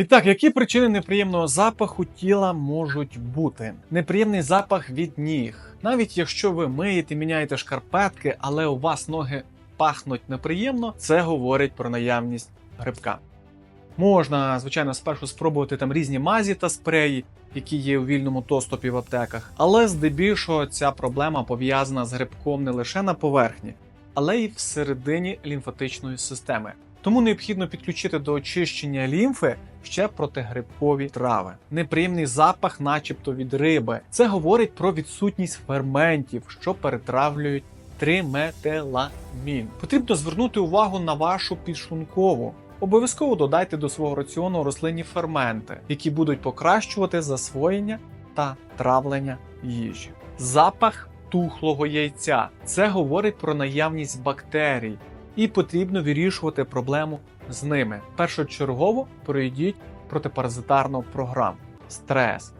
І так, які причини неприємного запаху тіла можуть бути? Неприємний запах від ніг. Навіть якщо ви миєте, міняєте шкарпетки, але у вас ноги пахнуть неприємно, це говорить про наявність грибка. Можна, звичайно, спершу спробувати там різні мазі та спреї, які є у вільному доступі в аптеках, але здебільшого ця проблема пов'язана з грибком не лише на поверхні, але й всередині лімфатичної системи. Тому необхідно підключити до очищення лімфи ще протигрибкові трави. Неприємний запах, начебто від риби. Це говорить про відсутність ферментів, що перетравлюють триметиламін. Потрібно звернути увагу на вашу підшлункову. Обов'язково додайте до свого раціону рослинні ферменти, які будуть покращувати засвоєння та травлення їжі. Запах тухлого яйця. Це говорить про наявність бактерій, і потрібно вирішувати проблему з ними. Першочергово пройдіть протипаразитарну програму. Стрес.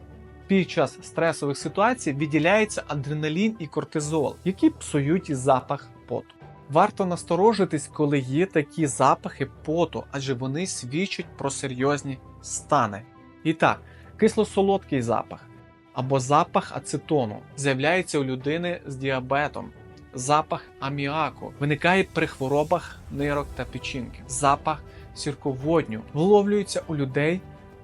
Під час стресових ситуацій виділяється адреналін і кортизол, які псують запах поту. Варто насторожитись, коли є такі запахи поту, адже вони свідчать про серйозні стани. І так, кисло-солодкий запах або запах ацетону з'являється у людини з діабетом. Запах аміаку виникає при хворобах нирок та печінки. Запах сірководню виловлюється у людей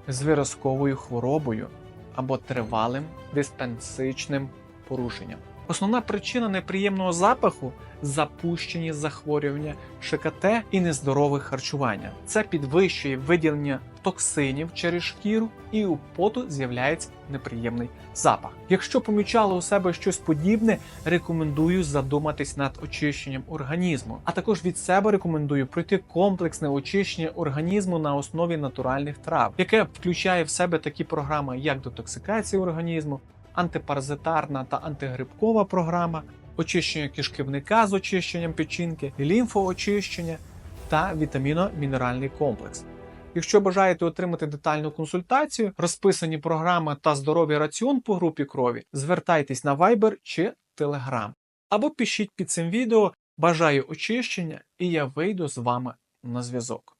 з виразковою хворобою або тривалим диспенсичним порушенням. Основна причина неприємного запаху запущені захворювання ШКТ і нездорове харчування. Це підвищує виділення токсинів через шкіру, і у поту з'являється неприємний запах. Якщо помічали у себе щось подібне, рекомендую задуматись над очищенням організму. А також від себе рекомендую пройти комплексне очищення організму на основі натуральних трав, яке включає в себе такі програми, як детоксикація організму, антипаразитарна та антигрибкова програма, очищення кишківника з очищенням печінки, лімфоочищення та вітаміно-мінеральний комплекс. Якщо бажаєте отримати детальну консультацію, розписані програми та здоровий раціон по групі крові, звертайтесь на Viber чи Telegram. Або пишіть під цим відео Бажаю очищення, і я вийду з вами на зв'язок.